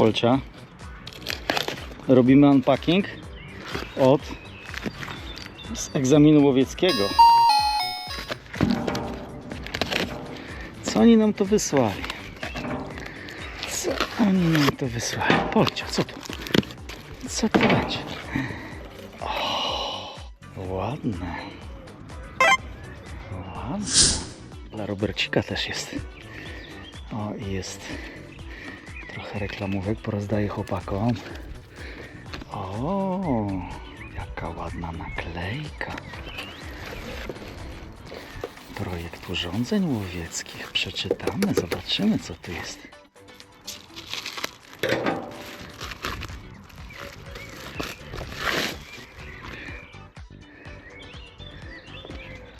Polcia? Robimy unpacking od z egzaminu łowieckiego. Co oni nam to wysłali? Co oni nam to wysłali? Polcia, co to? Co to będzie? O, ładne. Ładne. Dla Robercika też jest. O, jest trochę reklamówek, porozdaję chłopakom. O, jaka ładna naklejka. Projekt urządzeń łowieckich. Przeczytamy, zobaczymy co tu jest.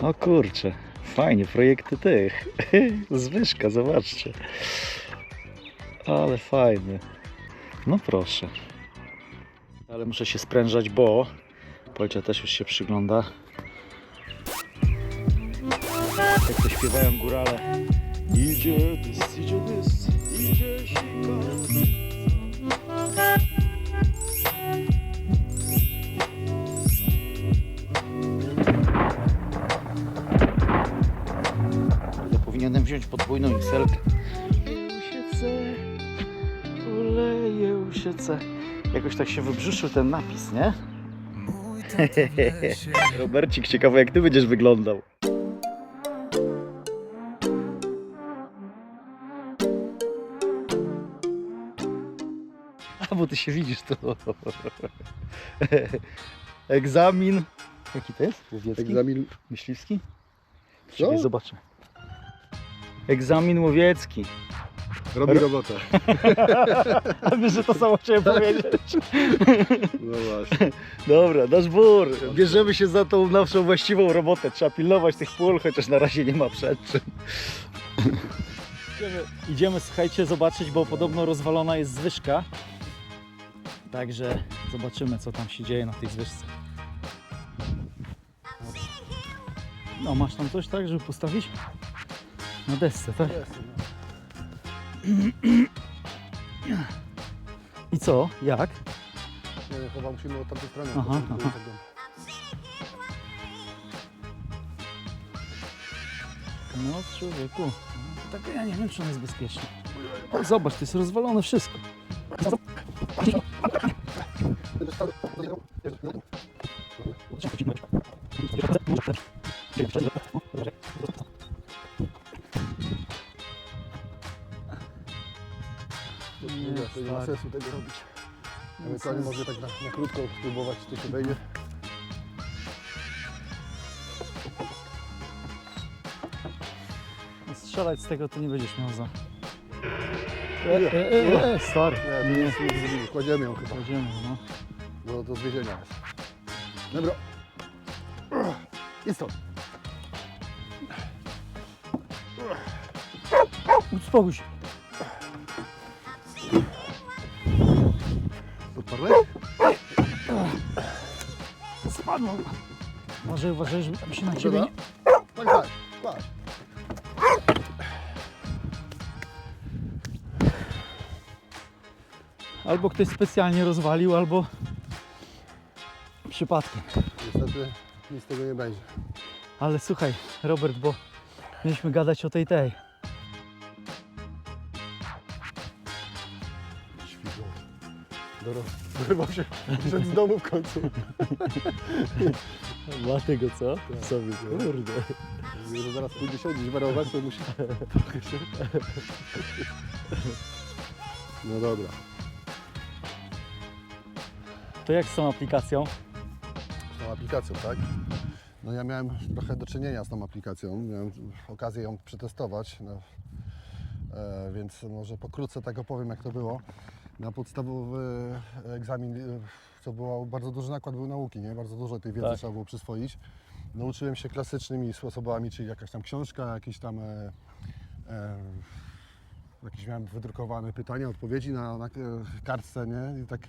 O kurczę, fajnie, projekty tych. Zwyżka, zobaczcie. Ale fajny. No proszę. Ale muszę się sprężać, bo Polcia też już się przygląda. Jak to śpiewają górale. Idzie dys, idzie dys, idzie powinienem wziąć podwójną XL. Chce. Jakoś tak się wybrzyszył ten napis, nie? Robercik, ciekawe jak ty będziesz wyglądał. A, bo ty się widzisz tu. Egzamin. Jaki to jest? Łowiecki? Egzamin. Myśliwski? Co? Zobaczę. Egzamin łowiecki. Robi robotę. A wiesz, że to samo chciałem powiedzieć. No właśnie. Dobra, nasz bór. Bierzemy się za tą naszą właściwą robotę. Trzeba pilnować tych pól, chociaż na razie nie ma przed czym. Idziemy, idziemy, słuchajcie, zobaczyć, bo podobno rozwalona jest zwyżka. Także zobaczymy, co tam się dzieje na tej zwyżce. No, masz tam coś tak, żeby postawić? Na desce, tak? I co? Jak? Nie wiem, chyba musimy od tamtej strony. Aha, bo aha. tego- No człowieku, tak ja nie wiem czy on jest bezpieczny. O, zobacz, to jest rozwalone wszystko. Nie, to nie ma sensu tego robić. Ewentualnie może tak na, na krótko spróbować, czy to się wejdzie. Strzelać z tego to nie będziesz miał za. Nie. E, e, e, e, stary. Nie, to nic nie zrobimy. Kładziemy ją chyba, Kładziemy, no. bo do zwiezienia jest. Dobra. I stąd. Uspokój się. Podparłeś? Spadło. Może uważaj, żeby tam się na ciebie nie... Tak, tak. Albo ktoś specjalnie rozwalił, albo przypadkiem. Niestety nic z tego nie będzie. Ale słuchaj, Robert, bo mieliśmy gadać o tej tej. Dobra, wyrwał się z domu w końcu. Ma tego co? Tak. sobie, kurde. Że zaraz pójdzie siedzieć, warować, to musi się... No dobra. To jak z tą aplikacją? Z tą aplikacją, tak? No ja miałem trochę do czynienia z tą aplikacją. Miałem okazję ją przetestować, no, e, więc może pokrótce tak opowiem, jak to było. Na podstawowy egzamin e, to było bardzo duży nakład był nauki, nie? Bardzo dużo tej wiedzy Tak. trzeba było przyswoić. Nauczyłem się klasycznymi sposobami, czyli jakaś tam książka, jakieś tam e, e, jakieś miałem wydrukowane pytania, odpowiedzi na, na e, kartce, nie? I tak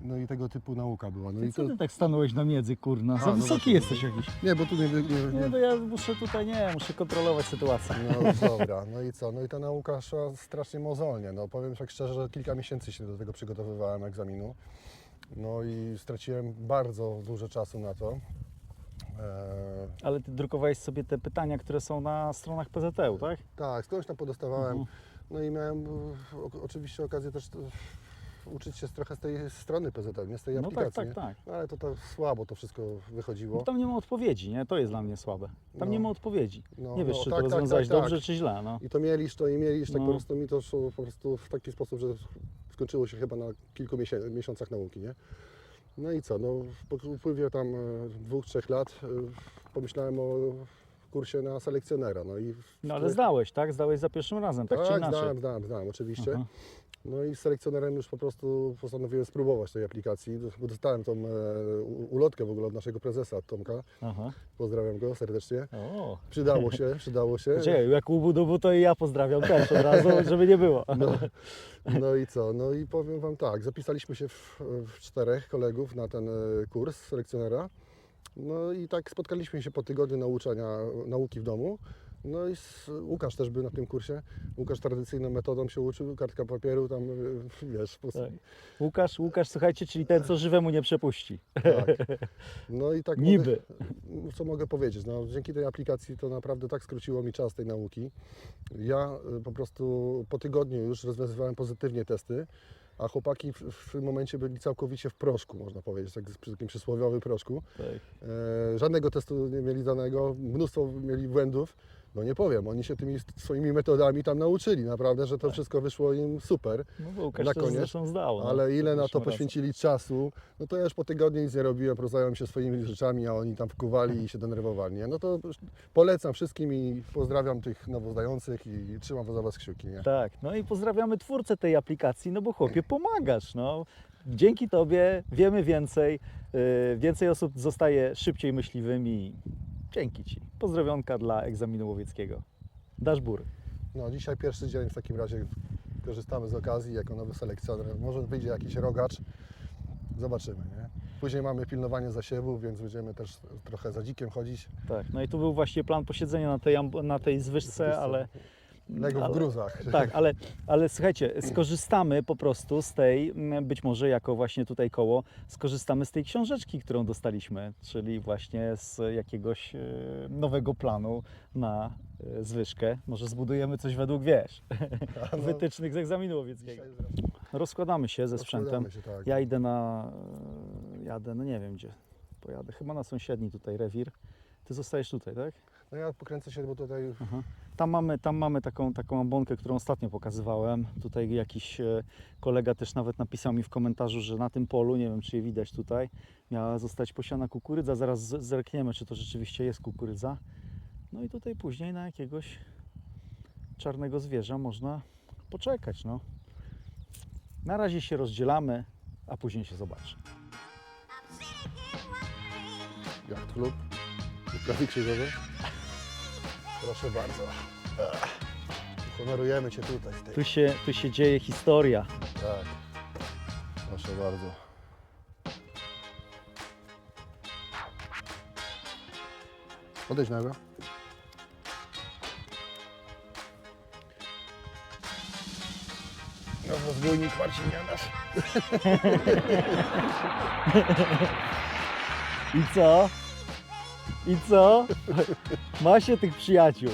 No i tego typu nauka była. No i co to, ty tak stanąłeś na miedzy, kurna? Za no wysoki jesteś jakiś. nie, bo tu nie, nie, Nie, nie, no ja muszę tutaj, nie, muszę kontrolować sytuację. No dobra, no i co? No i ta nauka szła strasznie mozolnie. No powiem tak szczerze, że kilka miesięcy się do tego przygotowywałem egzaminu. No i straciłem bardzo dużo czasu na to. Eee, Ale ty drukowałeś sobie te pytania, które są na stronach PZU, tak? tak, skądś tam podostawałem. Mhm. No i miałem e, o, oczywiście okazję też e, uczyć się trochę z tej strony PZL, nie z tej No tak, aplikacji. tak, nie? tak. No, ale to, to słabo to wszystko wychodziło. Bo tam nie ma odpowiedzi, nie? To jest dla mnie słabe. Tam No. nie ma odpowiedzi. No, Nie wiesz, no, czy tak, to tak, rozwiązałeś tak, tak. dobrze, czy źle, no. I to mielisz, to i mielisz, tak No. po prostu mi to szło po prostu w taki sposób, że skończyło się chyba na kilku miesiącach nauki, nie? No i co, no po upływie tam e, dwóch, trzech lat e, pomyślałem o kursie na selekcjonera, no i... No ale zdałeś, tak? Zdałeś za pierwszym razem, tak, czy tak, inaczej? zdałem, zdałem, zdałem, oczywiście. Aha. No i z selekcjonerem już po prostu postanowiłem spróbować tej aplikacji, bo dostałem tą e, ulotkę w ogóle od naszego prezesa, od Tomka, Aha. pozdrawiam go serdecznie. O. Przydało się, przydało się. Gdzie, jak ubudowu, to i ja pozdrawiam też od razu, żeby nie było. No, no i co? No i powiem Wam tak, zapisaliśmy się w, w czterech kolegów na ten e, kurs selekcjonera. No i tak spotkaliśmy się po tygodniu nauczania, nauki w domu. No i Łukasz też był na tym kursie. Łukasz tradycyjną metodą się uczył, kartka papieru, tam wiesz, po, Tak. Łukasz, Łukasz, słuchajcie, czyli ten, co żywemu nie przepuści. tak. No i tak Niby. Mogę, co mogę powiedzieć? No, dzięki tej aplikacji to naprawdę tak skróciło mi czas tej nauki. Ja y, po prostu po tygodniu już rozwiązywałem pozytywnie testy, a chłopaki w, w tym momencie byli całkowicie w proszku, można powiedzieć, tak, takim przysłowiowym proszku. Tak. E, żadnego testu nie mieli danego, mnóstwo mieli błędów. No nie powiem, oni się tymi swoimi metodami tam nauczyli, naprawdę, że to wszystko wyszło im super. No bo Łukasz Na koniec. zresztą zdał. no. Ale ile na to poświęcili czasu, no to ja już po tygodniu nic nie robiłem, prozająłem się swoimi rzeczami, a oni tam wkuwali i się denerwowali. Nie? No to polecam wszystkim i pozdrawiam tych nowozdających i trzymam za Was kciuki. Nie? Tak, no i pozdrawiamy twórcę tej aplikacji, no bo chłopie, pomagasz, no. Dzięki Tobie wiemy więcej, yy, więcej osób zostaje szybciej myśliwymi. Dzięki Ci. Pozdrowionka dla egzaminu łowieckiego. Dasz bury. No dzisiaj pierwszy dzień w takim razie korzystamy z okazji jako nowy selekcjoner. Może wyjdzie jakiś rogacz, zobaczymy. Nie? Później mamy pilnowanie zasiewów, więc będziemy też trochę za dzikiem chodzić. Tak, no i tu był właśnie plan posiedzenia na tej, na tej Zwyżce. ale... Lego w gruzach. Tak, ale, ale słuchajcie, skorzystamy po prostu z tej, mm, być może jako właśnie tutaj koło, skorzystamy z tej książeczki, którą dostaliśmy, czyli właśnie z jakiegoś e, nowego planu na e, zwyżkę. Może zbudujemy coś według, wiesz, No, wytycznych z egzaminu łowieckiego. Rozkładamy się ze sprzętem. Się, tak. Ja idę na, e, jadę, no nie wiem gdzie pojadę, chyba na sąsiedni tutaj rewir. Ty zostajesz tutaj, tak? No ja pokręcę się, bo tutaj Aha. Tam mamy, tam mamy taką, taką ambonkę, którą ostatnio pokazywałem. Tutaj jakiś e, kolega też nawet napisał mi w komentarzu, że na tym polu, nie wiem czy je widać tutaj, miała zostać posiana kukurydza. Zaraz zerkniemy, czy to rzeczywiście jest kukurydza. No i tutaj później na jakiegoś czarnego zwierza można poczekać. No. Na razie się rozdzielamy, a później się zobaczy. Jacht Klub, Prawie Krzyżowy. Proszę bardzo. Honorujemy Cię tutaj. W tej... Tu się, tu się dzieje historia. Tak. Proszę bardzo. Odejdź nago. No, rozbójnik Marcin Janasz. I co? I co? Ma się tych przyjaciół.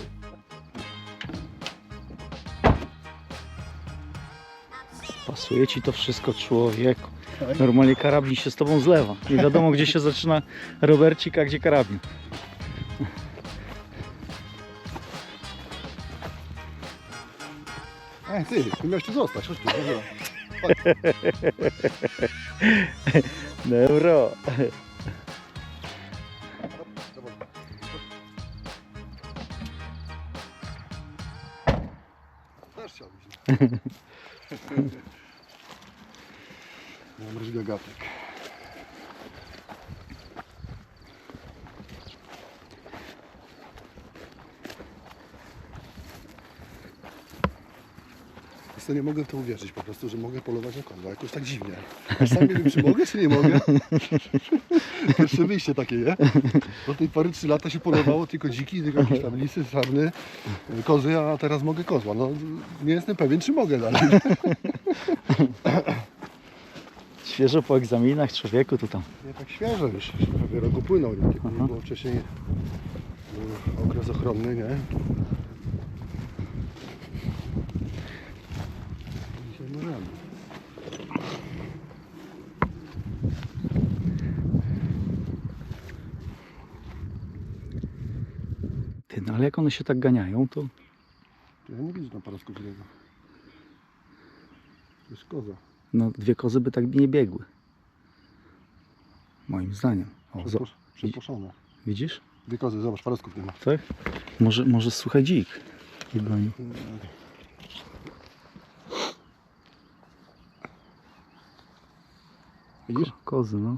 Pasuje ci to wszystko, człowieku. Normalnie karabin się z tobą zlewa. Nie wiadomo, gdzie się zaczyna Robercik, a gdzie karabin. Ej, ty, ty miałeś tu zostać, chodź tu. Dobra. Neuro. Też chciałbyś. Mam ryż to nie mogę w to uwierzyć po prostu, że mogę polować na kozła. Jakoś tak dziwnie. Aż sam nie wiem, czy mogę, czy nie mogę. Pierwsze wyjście takie, nie? Do tej pory 3 lata się polowało tylko dziki, tylko jakieś tam lisy, sarny, kozy, a teraz mogę kozła. No nie jestem pewien, czy mogę dalej. Świeżo po egzaminach człowieku to tam. Nie tak świeżo już, prawie roku płynął, nie? Nie było wcześniej y, okres ochronny, nie? Możemy. Ty, no ale jak one się tak ganiają, to Ja nie widzę tam parasku żywego. To jest koza. no, dwie kozy by tak nie biegły. Moim zdaniem. O, Przeposzone. widzisz? Dwie kozy, zobacz, parasków nie ma. Tak? Może, może słuchaj dzik. I. Widzisz? Ko- Kozy, no.